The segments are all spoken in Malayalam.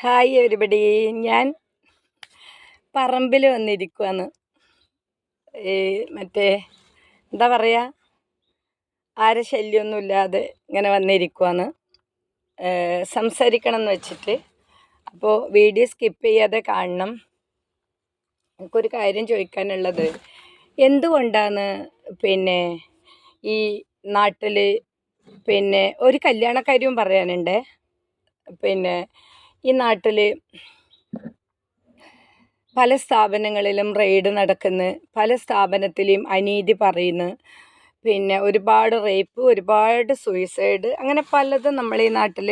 ഹായ് എവരിബഡി ഞാൻ പറമ്പിൽ വന്നിരിക്കുവാന്ന് ഈ മറ്റേ എന്താ പറയുക ആരെ ശല്യമൊന്നുമില്ലാതെ ഇങ്ങനെ വന്നിരിക്കുവാന്ന് സംസാരിക്കണം എന്ന് വെച്ചിട്ട്. അപ്പോൾ വീഡിയോ സ്കിപ്പ് ചെയ്യാതെ കാണണം. എനിക്കൊരു കാര്യം ചോദിക്കാനുള്ളത്. എന്തുകൊണ്ടാണ് പിന്നെ ഈ നാട്ടിൽ പിന്നെ ഒരു കല്യാണക്കാര്യവും പറയാനുണ്ട്? പിന്നെ ഈ നാട്ടിൽ പല സ്ഥാപനങ്ങളിലും റെയ്ഡ് നടക്കുന്നു പല സ്ഥാപനത്തിലെയും അനീതി പറയുന്നു പിന്നെ ഒരുപാട് റേപ്പ് ഒരുപാട് സൂയിസൈഡ് അങ്ങനെ പലതും നമ്മൾ ഈ നാട്ടിൽ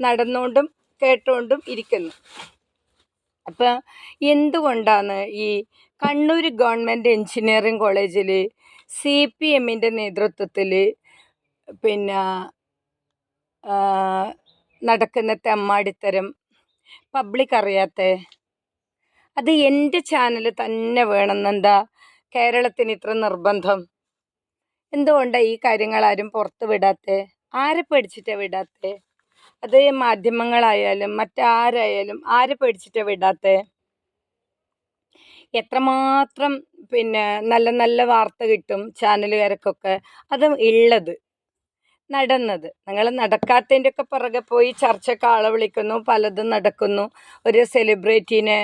നടന്നുകൊണ്ടും കേട്ടുകൊണ്ടും ഇരിക്കുന്നു. അപ്പം എന്തുകൊണ്ടാണ് ഈ കണ്ണൂർ ഗവൺമെന്റ് എഞ്ചിനീയറിംഗ് കോളേജിൽ സി പി എമ്മിന്റെ നേതൃത്വത്തിൽ പിന്നെ നടക്കുന്ന തെമ്മാടിത്തരം പബ്ലിക് അറിയാത്ത? അത് എന്റെ ചാനൽ തന്നെ വേണമെന്നെന്താ? കേരളത്തിന് ഇത്ര നിർബന്ധം. എന്തുകൊണ്ടാണ് ഈ കാര്യങ്ങൾ ആരും പുറത്ത് വിടാത്തെ? ആരെ പേടിച്ചിട്ടാണ് വിടാത്തെ? അത് മാധ്യമങ്ങളായാലും മറ്റാരായാലും ആരെ പേടിച്ചിട്ടാണ് വിടാത്തെ? എത്രമാത്രം പിന്നെ നല്ല നല്ല വാർത്ത കിട്ടും ചാനലുകാർക്കൊക്കെ അത് ഉള്ളത്. നടന്നത്. ഞങ്ങൾ നടക്കാത്തതിന്റെ ഒക്കെ പുറകെ പോയി ചർച്ചയ്ക്ക് ആളെ വിളിക്കുന്നു പലതും നടക്കുന്നു. ഒരു സെലിബ്രിറ്റീനെ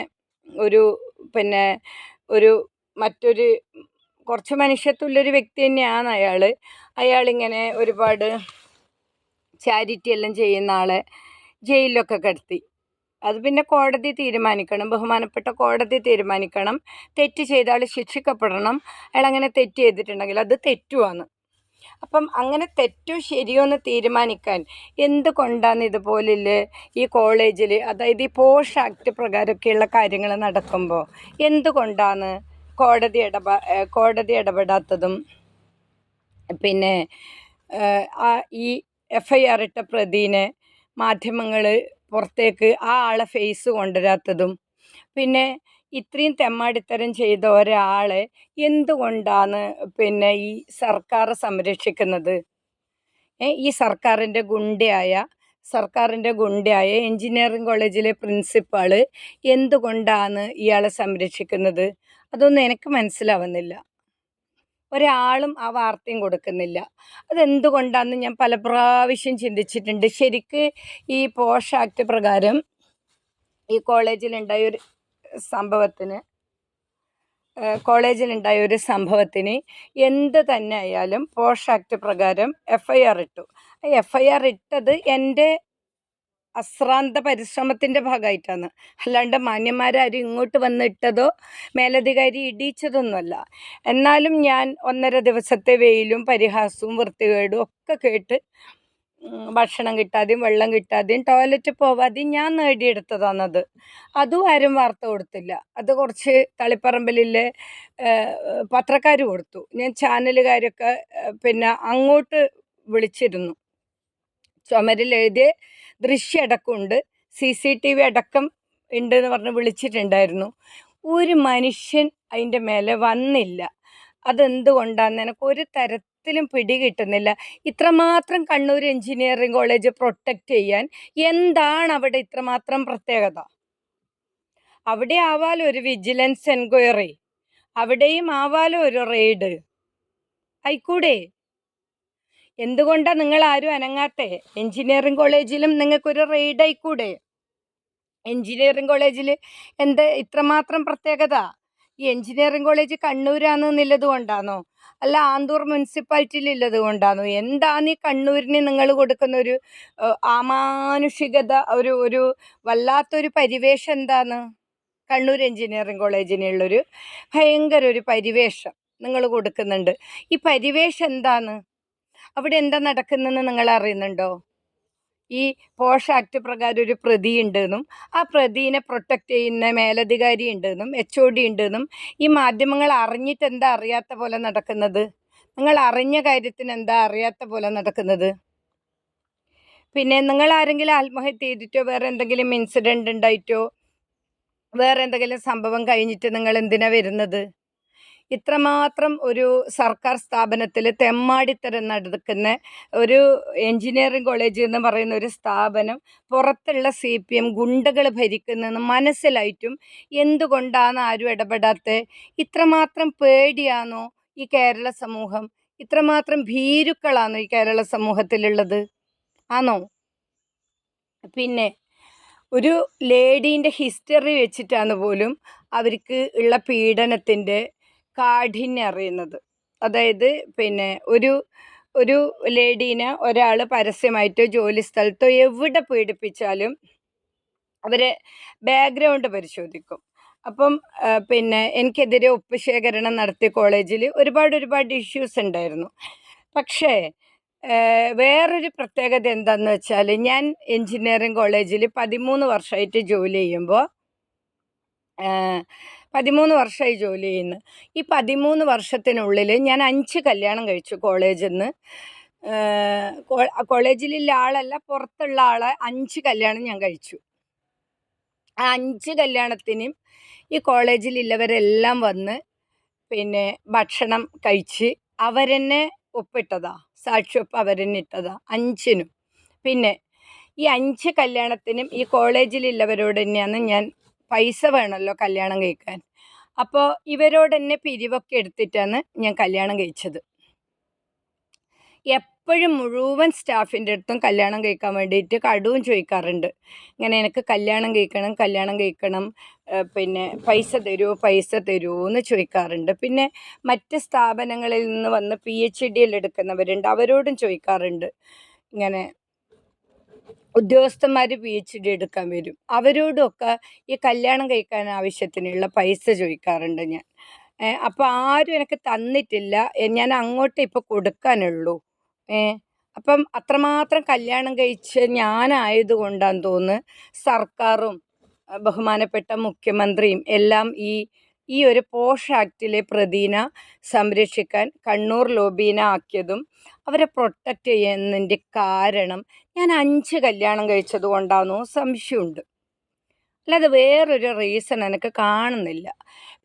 ഒരു പിന്നെ ഒരു മറ്റൊരു കുറച്ച് മനുഷ്യത്തുള്ളൊരു വ്യക്തി തന്നെയാണ് അയാൾ അയാളിങ്ങനെ ഒരുപാട് ചാരിറ്റി എല്ലാം ചെയ്യുന്ന ആളെ ജയിലിലൊക്കെ കിടത്തി. അത് പിന്നെ കോടതി തീരുമാനിക്കണം ബഹുമാനപ്പെട്ട കോടതി തീരുമാനിക്കണം. തെറ്റ് ചെയ്താൽ ശിക്ഷിക്കപ്പെടണം. അയാൾ അങ്ങനെ തെറ്റ് ചെയ്തിട്ടുണ്ടെങ്കിൽ അത് തെറ്റുമാണ് അപ്പം അങ്ങനെ തെറ്റോ ശരിയോ എന്ന് തീരുമാനിക്കാൻ എന്തുകൊണ്ടാണ് ഇതുപോലെ ഈ കോളേജിൽ അതായത് ഈ പോഷ് ആക്ട് പ്രകാരമൊക്കെയുള്ള കാര്യങ്ങൾ നടക്കുമ്പോൾ എന്തുകൊണ്ടാണ് കോടതി ഇടപെ കോടതി ഇടപെടാത്തതും? പിന്നെ ആ ഈ എഫ് ഐ ആർ ഇട്ട പ്രതിനെ മാധ്യമങ്ങൾ പുറത്തേക്ക് ആ ആളെ ഫേസ് കൊണ്ടുവരാത്തതും. പിന്നെ ഇത്രയും തെമ്മാടിത്തരം ചെയ്ത ഒരാളെ എന്തുകൊണ്ടാണ് പിന്നെ ഈ സർക്കാർ സംരക്ഷിക്കുന്നത്? ഈ സർക്കാരിന്റെ ഗുണ്ടയായ സർക്കാരിന്റെ ഗുണ്ടയായ എൻജിനീയറിംഗ് കോളേജിലെ പ്രിൻസിപ്പാൾ എന്തുകൊണ്ടാണ് ഇയാളെ സംരക്ഷിക്കുന്നത്? അതൊന്നും എനിക്ക് മനസ്സിലാവുന്നില്ല. ഒരാളും ആ വാർത്തയും കൊടുക്കുന്നില്ല. അതെന്തുകൊണ്ടാണെന്ന് ഞാൻ പല പ്രാവശ്യം ചിന്തിച്ചിട്ടുണ്ട്. ശരിക്ക് ഈ പോഷ് ആക്ട് പ്രകാരം ഈ കോളേജിലുണ്ടായ ഒരു സംഭവത്തിന് കോളേജിലുണ്ടായ ഒരു സംഭവത്തിന് എന്ത് തന്നെ ആയാലും പോഷ് ആക്ട് പ്രകാരം എഫ് ഐ ആർ ഇട്ടു. എഫ് ഐ ആർ ഇട്ടത് എന്റെ അശ്രാന്ത പരിശ്രമത്തിന്റെ ഭാഗമായിട്ടാണ്. അല്ലാണ്ട് മാന്യന്മാരാരും ഇങ്ങോട്ട് വന്നിട്ടതോ മേലധികാരി ഇടിയിച്ചതൊന്നുമല്ല. എന്നാലും ഞാൻ ഒന്നര ദിവസത്തെ വെയിലും പരിഹാസവും വൃത്തികേടും ഒക്കെ കേട്ട് ഭക്ഷണം കിട്ടാതെയും വെള്ളം കിട്ടാതെയും ടോയ്ലറ്റ് പോവാതെയും ഞാൻ നേടിയെടുത്തതാണത്. അതും ആരും വാർത്ത കൊടുത്തില്ല. അത് കുറച്ച് തളിപ്പറമ്പിലെ പത്രക്കാർ കൊടുത്തു. ഞാൻ ചാനലുകാരൊക്കെ പിന്നെ അങ്ങോട്ട് വിളിച്ചിരുന്നു. ചുമരിൽ എഴുതിയ ദൃശ്യ അടക്കമുണ്ട്. സി സി ടി വി അടക്കം ഉണ്ട് എന്ന് പറഞ്ഞ് വിളിച്ചിട്ടുണ്ടായിരുന്നു. ഒരു മനുഷ്യൻ അതിന്റെ മേലെ വന്നില്ല. അതെന്തുകൊണ്ടാണെന്ന് എനിക്ക് ഒരു തരത്തിലും പിടി കിട്ടുന്നില്ല. ഇത്രമാത്രം കണ്ണൂർ എഞ്ചിനീയറിംഗ് കോളേജ് പ്രൊട്ടക്റ്റ് ചെയ്യാൻ എന്താണ് അവിടെ ഇത്രമാത്രം പ്രത്യേകത? അവിടെ ആവാലോ ഒരു വിജിലൻസ് എൻക്വയറി. അവിടെയും ആവാലോ ഒരു റെയ്ഡ്. ആയിക്കൂടെ? എന്തുകൊണ്ടാണ് നിങ്ങൾ ആരും അനങ്ങാത്തെ? എഞ്ചിനീയറിംഗ് കോളേജിലും നിങ്ങൾക്കൊരു റെയ്ഡ് ആയിക്കൂടെ? എഞ്ചിനീയറിംഗ് കോളേജിൽ എന്താ ഇത്രമാത്രം പ്രത്യേകത? ഈ എഞ്ചിനീയറിംഗ് കോളേജ് കണ്ണൂരാണെന്നുള്ളത് കൊണ്ടാണോ അല്ല ആന്തൂർ മുനിസിപ്പാലിറ്റിയിൽ ഉള്ളത് കൊണ്ടാണോ എന്താണ് ഈ കണ്ണൂരിന് നിങ്ങൾ കൊടുക്കുന്ന ഒരു ആമാനുഷികത ഒരു ഒരു വല്ലാത്തൊരു പരിവേഷം എന്താണ് കണ്ണൂർ എഞ്ചിനീയറിംഗ് കോളേജിനുള്ളൊരു ഭയങ്കര ഒരു പരിവേഷം നിങ്ങൾ കൊടുക്കുന്നുണ്ട്. ഈ പരിവേഷം എന്താണ് അവിടെ എന്താ നടക്കുന്നതെന്ന് നിങ്ങൾ അറിയുന്നുണ്ടോ ഈ പോഷ ആക്ട് പ്രകാരം ഒരു പ്രതി ഉണ്ടെന്നും ആ പ്രതിനെ പ്രൊട്ടക്റ്റ് ചെയ്യുന്ന മേലധികാരി ഉണ്ടെന്നും എച്ച് ഒ ഡി ഉണ്ടെന്നും ഈ മാധ്യമങ്ങൾ അറിഞ്ഞിട്ട് എന്താ അറിയാത്ത പോലെ നടക്കുന്നത്? നിങ്ങൾ അറിഞ്ഞ കാര്യത്തിന് എന്താ അറിയാത്ത പോലെ നടക്കുന്നത്? പിന്നെ നിങ്ങൾ ആരെങ്കിലും ആത്മഹത്യ ചെയ്തിട്ടോ വേറെ എന്തെങ്കിലും ഇൻസിഡന്റ് ഉണ്ടായിട്ടോ വേറെ എന്തെങ്കിലും സംഭവം കഴിഞ്ഞിട്ട് നിങ്ങൾ എന്തിനാണ് വരുന്നത്? ഇത്രമാത്രം ഒരു സർക്കാർ സ്ഥാപനത്തിൽ തെമ്മാടിത്തരം നടക്കുന്ന ഒരു എഞ്ചിനീയറിംഗ് കോളേജ് എന്ന് പറയുന്ന ഒരു സ്ഥാപനം പുറത്തുള്ള സി പി എം ഗുണ്ടകൾ ഭരിക്കുന്നതെന്ന് മനസ്സിലായിട്ടും എന്തുകൊണ്ടാണ് ആരും ഇടപെടാത്ത? ഇത്രമാത്രം പേടിയാണോ ഈ കേരള സമൂഹം? ഇത്രമാത്രം ഭീരുക്കളാണോ ഈ കേരള സമൂഹത്തിലുള്ളത്? ആണോ? പിന്നെ ഒരു ലേഡീന്റെ ഹിസ്റ്ററി വെച്ചിട്ടാണ് പോലും അവർക്ക് ഉള്ള പീഡനത്തിന്റെ കാഠിന്യം അറിയുന്നത്. അതായത് പിന്നെ ഒരു ഒരു ലേഡീനെ ഒരാൾ പരസ്യമായിട്ടോ ജോലി സ്ഥലത്തോ എവിടെ പീഡിപ്പിച്ചാലും അവരെ ബാക്ക്ഗ്രൗണ്ട് പരിശോധിക്കും. അപ്പം പിന്നെ എനിക്കെതിരെ ഒപ്പ് ശേഖരണം നടത്തിയ കോളേജിൽ ഒരുപാട് ഒരുപാട് ഇഷ്യൂസ് ഉണ്ടായിരുന്നു. പക്ഷേ വേറൊരു പ്രത്യേകത എന്താണെന്ന് വെച്ചാൽ ഞാൻ എൻജിനീയറിങ് കോളേജിൽ പതിമൂന്ന് വർഷമായിട്ട് ജോലി ചെയ്യുമ്പോൾ പതിമൂന്ന് വർഷമായി ജോലി ചെയ്യുന്നു. ഈ പതിമൂന്ന് വർഷത്തിനുള്ളിൽ ഞാൻ അഞ്ച് കല്യാണം കഴിച്ചു കോളേജിൽ നിന്ന് കോളേജിലുള്ള ആളല്ല പുറത്തുള്ള ആളെ അഞ്ച് കല്യാണം ഞാൻ കഴിച്ചു. ആ അഞ്ച് കല്യാണത്തിനും ഈ കോളേജിലുള്ളവരെല്ലാം വന്ന് പിന്നെ ഭക്ഷണം കഴിച്ച് അവരെന്നെ ഒപ്പിട്ടതാ സാക്ഷിയൊപ്പ് അവരെന്നെ ഇട്ടതാ അഞ്ചിനും. പിന്നെ ഈ അഞ്ച് കല്യാണത്തിനും ഈ കോളേജിലുള്ളവരോട് തന്നെയാണ് ഞാൻ പൈസ വേണമല്ലോ കല്യാണം കഴിക്കാൻ. അപ്പോൾ ഇവരോട് എന്നെ പിരിവൊക്കെ എടുത്തിട്ടാണ് ഞാൻ കല്യാണം കഴിച്ചത്. എപ്പോഴും മുഴുവൻ സ്റ്റാഫിന്റെ അടുത്തും കല്യാണം കഴിക്കാൻ വേണ്ടിയിട്ട് കടുവും ചോദിക്കാറുണ്ട്. ഇങ്ങനെ എനിക്ക് കല്യാണം കഴിക്കണം കല്യാണം കഴിക്കണം പിന്നെ പൈസ തരുമോ പൈസ തരുമോ എന്ന് ചോദിക്കാറുണ്ട്. പിന്നെ മറ്റ് സ്ഥാപനങ്ങളിൽ നിന്ന് വന്ന് പി എച്ച് ഡിയിൽ എടുക്കുന്നവരുണ്ട് അവരോടും ചോദിക്കാറുണ്ട്. ഇങ്ങനെ ഉദ്യോഗസ്ഥന്മാർ പി എച്ച് ഡി എടുക്കാൻ വരും. അവരോടൊക്കെ ഈ കല്യാണം കഴിക്കാൻ ആവശ്യത്തിനുള്ള പൈസ ചോദിക്കാറുണ്ട് ഞാൻ. അപ്പോൾ ആരും എനിക്ക് തന്നിട്ടില്ല. ഞാൻ അങ്ങോട്ട് ഇപ്പോൾ കൊടുക്കാനുള്ളൂ. ഏ അപ്പം അത്രമാത്രം കല്യാണം കഴിച്ച് ഞാനായതുകൊണ്ടാന്ന് തോന്നുന്നു സർക്കാരും ബഹുമാനപ്പെട്ട മുഖ്യമന്ത്രിയും എല്ലാം ഈ ഈ ഒരു പോഷ് ആക്റ്റിലെ പ്രതീന സംരക്ഷിക്കാൻ കണ്ണൂർ ലോബീന ആക്കിയതും അവരെ പ്രൊട്ടക്റ്റ് ചെയ്യുന്നതിന്റെ കാരണം ഞാൻ അഞ്ച് കല്യാണം കഴിച്ചത് കൊണ്ടാണെന്നോ സംശയമുണ്ട്. അല്ലാതെ വേറൊരു റീസൺ എനിക്ക് കാണുന്നില്ല.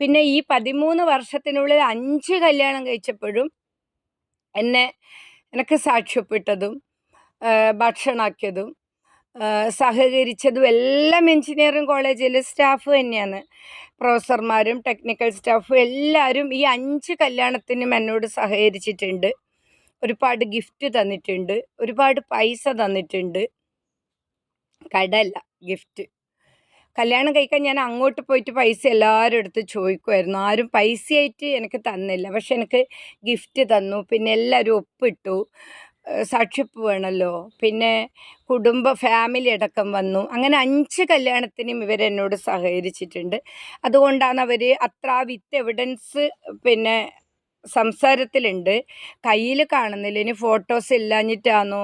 പിന്നെ ഈ പതിമൂന്ന് വർഷത്തിനുള്ളിൽ അഞ്ച് കല്യാണം കഴിച്ചപ്പോഴും എന്നെ എനിക്ക് സാക്ഷ്യപ്പെട്ടതും ഭക്ഷണമാക്കിയതും സഹകരിച്ചതും എല്ലാം എഞ്ചിനീയറിംഗ് കോളേജിലെ സ്റ്റാഫ് തന്നെയാണ്. പ്രൊഫസർമാരും ടെക്നിക്കൽ സ്റ്റാഫും എല്ലാവരും ഈ അഞ്ച് കല്യാണത്തിനും എന്നോട് സഹകരിച്ചിട്ടുണ്ട്. ഒരുപാട് ഗിഫ്റ്റ് തന്നിട്ടുണ്ട്. ഒരുപാട് പൈസ തന്നിട്ടുണ്ട്. കടല്ല ഗിഫ്റ്റ്. കല്യാണം കഴിക്കാൻ ഞാൻ അങ്ങോട്ട് പോയിട്ട് പൈസ എല്ലാവരും അടുത്ത് ചോദിക്കുമായിരുന്നു ആരും പൈസയായിട്ട് എനിക്ക് തന്നില്ല. പക്ഷെ എനിക്ക് ഗിഫ്റ്റ് തന്നു. പിന്നെ എല്ലാവരും ഒപ്പിട്ടു. ഏഹ് സാക്ഷ്യപ്പ് വേണമല്ലോ പിന്നെ കുടുംബ ഫാമിലി അടക്കം വന്നു. അങ്ങനെ അഞ്ച് കല്യാണത്തിനും ഇവരെന്നോട് സഹകരിച്ചിട്ടുണ്ട്. അതുകൊണ്ടാണ് അവർ അത്ര വിത്ത് എവിഡൻസ് പിന്നെ സംസാരത്തിലുണ്ട്. കയ്യിൽ കാണുന്നില്ല ഇനി ഫോട്ടോസ് ഇല്ലാഞ്ഞിട്ടാണോ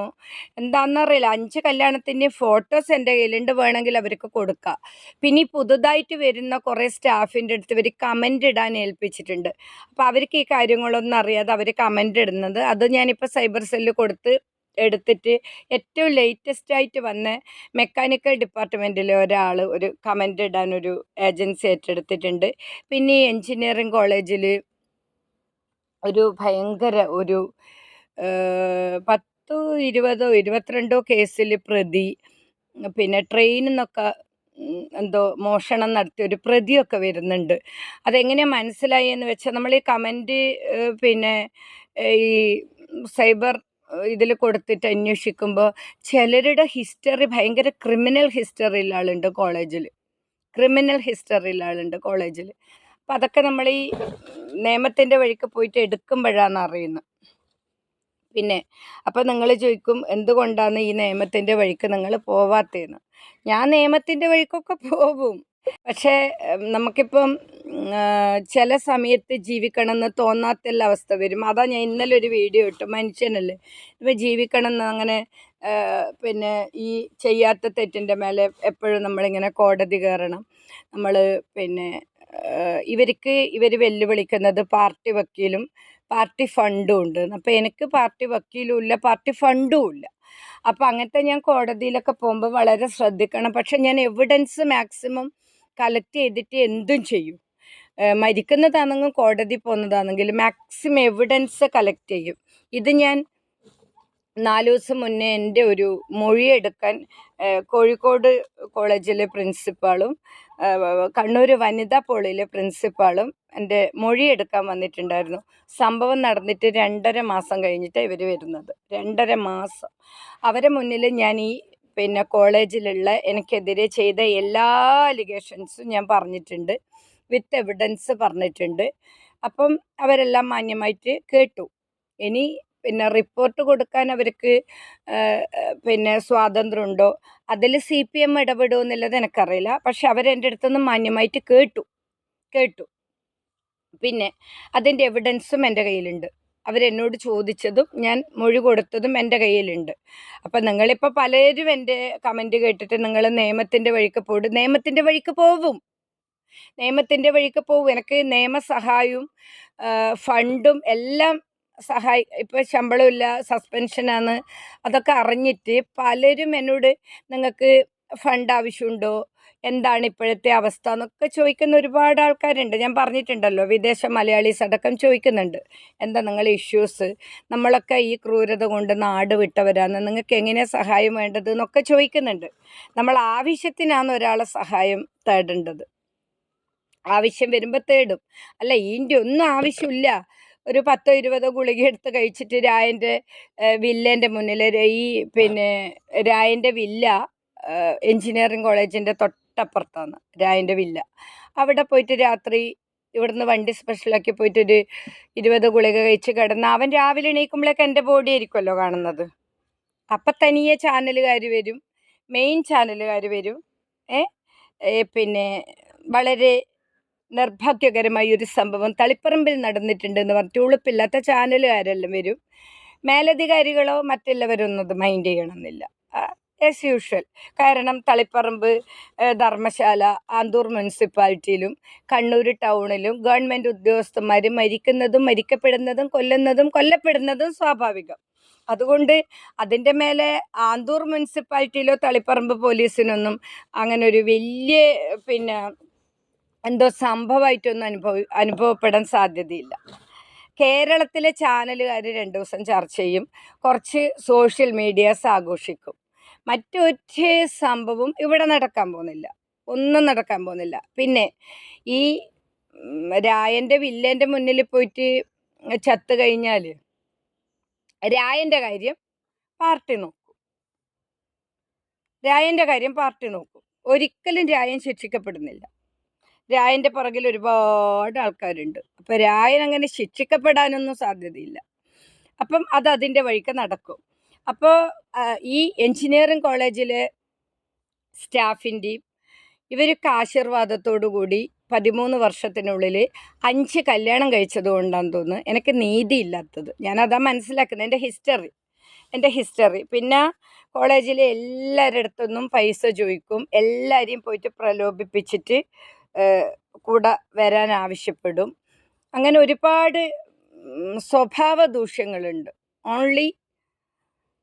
എന്താണെന്നറിയില്ല അഞ്ച് കല്യാണത്തിന്റെ ഫോട്ടോസ് എന്റെ കയ്യിലുണ്ട്. വേണമെങ്കിൽ അവർക്ക് കൊടുക്കാം. പിന്നെ പുതുതായിട്ട് വരുന്ന കുറേ സ്റ്റാഫിന്റെ അടുത്ത് ഇവർ കമന്റ് ഇടാൻ ഏൽപ്പിച്ചിട്ടുണ്ട്. അപ്പോൾ അവർക്ക് ഈ കാര്യങ്ങളൊന്നും അറിയാതെ അവർ കമന്റ് ഇടുന്നത്. അത് ഞാനിപ്പോൾ സൈബർ സെല്ല് കൊടുത്ത് എടുത്തിട്ട് ഏറ്റവും ലേറ്റസ്റ്റ് ആയിട്ട് വന്ന മെക്കാനിക്കൽ ഡിപ്പാർട്ട്മെന്റിലെ ഒരാൾ ഒരു കമന്റ് ഇടാൻ ഒരു ഏജൻസി ഏറ്റെടുത്തിട്ടുണ്ട്. പിന്നെ ഈ എൻജിനീയറിംഗ് കോളേജിൽ ഒരു ഭയങ്കര ഒരു പത്തോ ഇരുപതോ ഇരുപത്തിരണ്ടോ കേസിൽ പ്രതി പിന്നെ ട്രെയിനിൽ നിന്നൊക്കെ എന്തോ മോഷണം നടത്തിയ ഒരു പ്രതിയൊക്കെ വരുന്നുണ്ട്. അതെങ്ങനെയാണ് മനസ്സിലായി എന്ന് വെച്ചാൽ നമ്മൾ ഈ കമന്റ് പിന്നെ ഈ സൈബർ ഇതിൽ കൊടുത്തിട്ട് അന്വേഷിക്കുമ്പോൾ ചിലരുടെ ഹിസ്റ്ററി ഭയങ്കര ക്രിമിനൽ ഹിസ്റ്ററിയുള്ള ആളുണ്ട് കോളേജിൽ ക്രിമിനൽ ഹിസ്റ്ററിയുള്ള ആളുണ്ട് കോളേജിൽ അപ്പം അതൊക്കെ നമ്മൾ ഈ നിയമത്തിന്റെ വഴിക്ക് പോയിട്ട് എടുക്കുമ്പോഴാണ് അറിയുന്നത്. പിന്നെ അപ്പം നിങ്ങൾ ചോദിക്കും എന്തുകൊണ്ടാണ് ഈ നിയമത്തിന്റെ വഴിക്ക് നിങ്ങൾ പോവാത്തതെന്ന് ഞാൻ നിയമത്തിന്റെ വഴിക്കൊക്കെ പോകും. പക്ഷേ നമുക്കിപ്പം ചില സമയത്ത് ജീവിക്കണം എന്ന് തോന്നാത്തുള്ള അവസ്ഥ വരും. അതാ ഞാൻ ഇന്നലെ ഒരു വീഡിയോ ഇട്ടു. മനുഷ്യനല്ലേ? ഇപ്പം ജീവിക്കണം എന്ന് അങ്ങനെ പിന്നെ ഈ ചെയ്യാത്ത തെറ്റിന്റെ മേലെ എപ്പോഴും നമ്മളിങ്ങനെ കോടതി കയറണം. നമ്മൾ പിന്നെ ഇവർക്ക് ഇവർ വെല്ലുവിളിക്കുന്നത് പാർട്ടി വക്കീലും പാർട്ടി ഫണ്ടും ഉണ്ട്. അപ്പോൾ എനിക്ക് പാർട്ടി വക്കീലും ഇല്ല പാർട്ടി ഫണ്ടും ഇല്ല. അപ്പോൾ അങ്ങനത്തെ ഞാൻ കോടതിയിലൊക്കെ പോകുമ്പോൾ വളരെ ശ്രദ്ധിക്കണം. പക്ഷെ ഞാൻ എവിഡൻസ് മാക്സിമം കളക്ട് ചെയ്തിട്ട് എന്തും ചെയ്യും. മരിക്കുന്നതാണെങ്കിലും കോടതി പോകുന്നതാണെങ്കിലും മാക്സിമം എവിഡൻസ് കളക്ട് ചെയ്യും. ഇത് ഞാൻ നാല് ദിവസം മുന്നേ എന്റെ ഒരു മൊഴിയെടുക്കാൻ കോഴിക്കോട് കോളേജിലെ പ്രിൻസിപ്പാളും കണ്ണൂർ വനിതാ പോളിയിലെ പ്രിൻസിപ്പാളും എന്റെ മൊഴിയെടുക്കാൻ വന്നിട്ടുണ്ടായിരുന്നു. സംഭവം നടന്നിട്ട് രണ്ടര മാസം കഴിഞ്ഞിട്ടാണ് ഇവർ വരുന്നത്. രണ്ടര മാസം. അവരെ മുന്നിൽ ഞാൻ ഈ പിന്നെ കോളേജിലുള്ള എനിക്കെതിരെ ചെയ്ത എല്ലാ അലിഗേഷൻസും ഞാൻ പറഞ്ഞിട്ടുണ്ട്. വിത്ത് എവിഡൻസ് പറഞ്ഞിട്ടുണ്ട്. അപ്പം അവരെല്ലാം മാന്യമായിട്ട് കേട്ടു. ഇനി പിന്നെ റിപ്പോർട്ട് കൊടുക്കാൻ അവർക്ക് പിന്നെ സ്വാതന്ത്ര്യമുണ്ടോ? അതിൽ സി പി എം ഇടപെടുമോ എന്നുള്ളത് എനിക്കറിയില്ല. പക്ഷെ അവരെന്റെ അടുത്തുനിന്ന് മാന്യമായിട്ട് കേട്ടു. കേട്ടു. പിന്നെ അതിന്റെ എവിഡൻസും എന്റെ കയ്യിലുണ്ട്. അവരെന്നോട് ചോദിച്ചതും ഞാൻ മൊഴി കൊടുത്തതും എന്റെ കയ്യിലുണ്ട്. അപ്പം നിങ്ങളിപ്പോൾ പലരും എന്റെ കമന്റ് കേട്ടിട്ട് നിങ്ങൾ നിയമത്തിന്റെ വഴിക്ക് പോയിട്ട് നിയമത്തിന്റെ വഴിക്ക് പോവും. നിയമത്തിന്റെ വഴിക്ക് പോവും. എനിക്ക് നിയമസഹായവും ഫണ്ടും എല്ലാം സഹായി ഇപ്പോൾ ശമ്പളമില്ല സസ്പെൻഷനാണ് അതൊക്കെ അറിഞ്ഞിട്ട് പലരും എന്നോട് നിങ്ങൾക്ക് ഫണ്ട് ആവശ്യമുണ്ടോ? എന്താണ് ഇപ്പോഴത്തെ അവസ്ഥ? എന്നൊക്കെ ചോദിക്കുന്ന ഒരുപാട് ആൾക്കാരുണ്ട്. ഞാൻ പറഞ്ഞിട്ടുണ്ടല്ലോ വിദേശ മലയാളീസ് അടക്കം ചോദിക്കുന്നുണ്ട്. എന്താ നിങ്ങളെ ഇഷ്യൂസ്? നമ്മളൊക്കെ ഈ ക്രൂരത കൊണ്ട് നാട് വിട്ടവരാണ്. നിങ്ങൾക്ക് എങ്ങനെ സഹായം വേണ്ടത്? എന്നൊക്കെ ചോദിക്കുന്നുണ്ട്. നമ്മൾ ആവശ്യത്തിനാണ് ഒരാളെ സഹായം തേടേണ്ടത്. ആവശ്യം വരുമ്പോൾ തേടും. അല്ല ഇതിന്റെ ഒന്നും ആവശ്യമില്ല. ഒരു പത്തോ ഇരുപതോ ഗുളിക എടുത്ത് കഴിച്ചിട്ട് രായന്റെ വില്ലേന്റെ മുന്നിൽ ഈ പിന്നെ രായന്റെ വില്ല എഞ്ചിനീയറിംഗ് കോളേജിന്റെ തൊട്ടപ്പുറത്താണ് രായന്റെ വില്ല. അവിടെ പോയിട്ട് രാത്രി ഇവിടുന്ന് വണ്ടി സ്പെഷ്യലാക്കി പോയിട്ടൊരു ഇരുപത് ഗുളിക കഴിച്ച് കിടന്ന് അവൻ രാവിലെ എണീക്കുമ്പോഴേക്ക് എന്റെ ബോഡി ആയിരിക്കുമല്ലോ കാണുന്നത്. അപ്പം തനിയെ ചാനലുകാർ വരും മെയിൻ ചാനലുകാർ വരും ഏ പിന്നെ വളരെ നിർഭാഗ്യകരമായ ഒരു സംഭവം തളിപ്പറമ്പിൽ നടന്നിട്ടുണ്ടെന്ന് പറഞ്ഞിട്ട് ഉളുപ്പില്ലാത്ത ചാനലുകാരെല്ലാം വരും. മേലധികാരികളോ മറ്റുള്ളവരൊന്നും അത് മൈൻഡ് ചെയ്യണമെന്നില്ല. ആസ് യൂഷ്വൽ കാരണം തളിപ്പറമ്പ് ധർമ്മശാല ആന്തൂർ മുനിസിപ്പാലിറ്റിയിലും കണ്ണൂർ ടൗണിലും ഗവൺമെന്റ് ഉദ്യോഗസ്ഥന്മാർ മരിക്കുന്നതും മരിക്കപ്പെടുന്നതും കൊല്ലുന്നതും കൊല്ലപ്പെടുന്നതും സ്വാഭാവികം. അതുകൊണ്ട് അതിന്റെ മേലെ ആന്തൂർ മുനിസിപ്പാലിറ്റിയിലോ തളിപ്പറമ്പ് പോലീസിനൊന്നും അങ്ങനെ ഒരു വലിയ പിന്നെ എന്തോ സംഭവമായിട്ടൊന്നും അനുഭവ അനുഭവപ്പെടാൻ സാധ്യതയില്ല. കേരളത്തിലെ ചാനലുകാർ രണ്ട് ദിവസം ചർച്ച ചെയ്യും. കുറച്ച് സോഷ്യൽ മീഡിയാസ് ആഘോഷിക്കും. മറ്റൊറ്റ സംഭവം ഇവിടെ നടക്കാൻ പോകുന്നില്ല. ഒന്നും നടക്കാൻ പോകുന്നില്ല. പിന്നെ ഈ രായന്റെ വില്ലേന്റെ മുന്നിൽ പോയിട്ട് ചത്ത് കഴിഞ്ഞാൽ രായന്റെ കാര്യം പാർട്ടി നോക്കും. രായന്റെ കാര്യം പാർട്ടി നോക്കും. ഒരിക്കലും രായൻ ശിക്ഷിക്കപ്പെടുന്നില്ല. രായന്റെ പുറകിൽ ഒരുപാട് ആൾക്കാരുണ്ട്. അപ്പോൾ രായൻ അങ്ങനെ ശിക്ഷിക്കപ്പെടാനൊന്നും സാധ്യതയില്ല. അപ്പം അത് അതിന്റെ വഴിക്ക് നടക്കും. അപ്പോൾ ഈ എൻജിനീയറിംഗ് കോളേജിലെ സ്റ്റാഫിന്റെയും ഇവരൊക്കെ ആശീർവാദത്തോടു കൂടി പതിമൂന്ന് വർഷത്തിനുള്ളിൽ അഞ്ച് കല്യാണം കഴിച്ചത് കൊണ്ടാന്ന് തോന്നുന്നു. എനിക്ക് നീതിയില്ലാത്തത് ഞാനതാ മനസ്സിലാക്കുന്നത്. എന്റെ ഹിസ്റ്ററി. എന്റെ ഹിസ്റ്ററി. പിന്നെ കോളേജിലെ എല്ലാവരുടെ പൈസ ചോദിക്കും. എല്ലാവരെയും പോയിട്ട് പ്രലോഭിപ്പിച്ചിട്ട് കൂടെ വരാൻ ആവശ്യപ്പെടും. അങ്ങനെ ഒരുപാട് സ്വഭാവ ദൂഷ്യങ്ങളുണ്ട്. ഓൺലി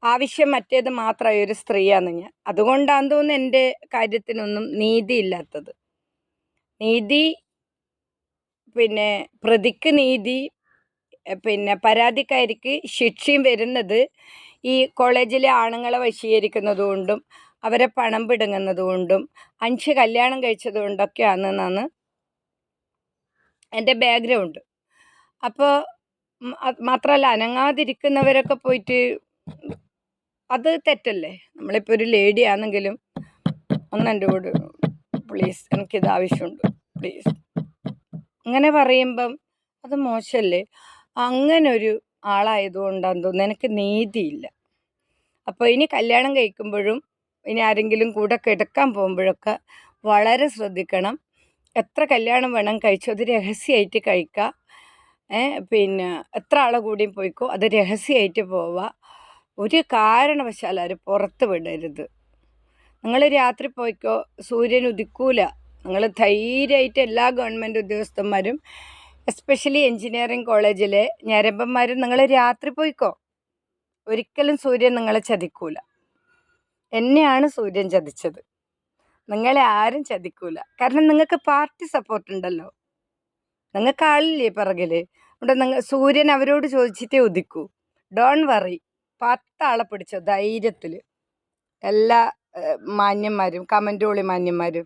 ആവശ്യം മറ്റേത് മാത്രമായ ഒരു സ്ത്രീയാണ് ഞാൻ. അതുകൊണ്ടാന്ന് തോന്നുന്നു എന്റെ കാര്യത്തിനൊന്നും നീതി ഇല്ലാത്തത്. നീതി പിന്നെ പ്രതിക്ക് നീതി പിന്നെ പരാതിക്കാരിക്ക് ശിക്ഷയും വരുന്നത് ഈ കോളേജിലെ ആണുങ്ങളെ വശീകരിക്കുന്നത് കൊണ്ടും അവരെ പണം പിടുങ്ങുന്നത് കൊണ്ടും അഞ്ച് കല്യാണം കഴിച്ചത് കൊണ്ടൊക്കെയാണെന്നാണ് എന്റെ ബാക്ക്ഗ്രൗണ്ട്. അപ്പോൾ മാത്രമല്ല അനങ്ങാതിരിക്കുന്നവരൊക്കെ പോയിട്ട് അത് തെറ്റല്ലേ? നമ്മളിപ്പോൾ ഒരു ലേഡി ആണെങ്കിലും ഒന്ന് എന്റെ കൂടെ പ്ലീസ് എനിക്കിത് ആവശ്യമുണ്ട് പ്ലീസ്. അങ്ങനെ പറയുമ്പം അത് മോശമല്ലേ? അങ്ങനെ ഒരു ആളായതുകൊണ്ടാന്ന് തോന്നുന്നു എനിക്ക് നീതിയില്ല. അപ്പോൾ ഇനി കല്യാണം കഴിക്കുമ്പോഴും ഇനി ആരെങ്കിലും കൂടെ കിടക്കാൻ പോകുമ്പോഴൊക്കെ വളരെ ശ്രദ്ധിക്കണം. എത്ര കല്യാണം വേണം കഴിച്ചു അത് രഹസ്യമായിട്ട് കഴിക്കുക പിന്നെ എത്ര ആളെ കൂടിയും പോയിക്കോ അത് രഹസ്യമായിട്ട് പോവുക ഒരു കാരണവശാലും അവർ പുറത്ത് വിടരുത്. നിങ്ങൾ രാത്രി പോയിക്കോ സൂര്യൻ ഉദിക്കൂല. നിങ്ങൾ ധൈര്യമായിട്ട് എല്ലാ ഗവൺമെന്റ് ഉദ്യോഗസ്ഥന്മാരും എസ്പെഷ്യലി എൻജിനീയറിംഗ് കോളേജിലെ ഞരമ്പന്മാരും നിങ്ങൾ രാത്രി പോയിക്കോ. ഒരിക്കലും സൂര്യൻ നിങ്ങളെ ചതിക്കൂല. എന്നെയാണ് സൂര്യൻ ചതിച്ചത്. നിങ്ങളെ ആരും ചതിക്കൂല. കാരണം നിങ്ങൾക്ക് പാർട്ടി സപ്പോർട്ട് ഉണ്ടല്ലോ. നിങ്ങൾക്ക് ആളില്ലേ പിറകിൽ ഇവിടെ നിങ്ങൾ സൂര്യൻ അവരോട് ചോദിച്ചിട്ടേ ഉദിക്കൂ. ഡോൺ വറി പത്താളെ പിടിച്ചോ ധൈര്യത്തിൽ എല്ലാ മാന്യന്മാരും കമന്റോളി മാന്യന്മാരും.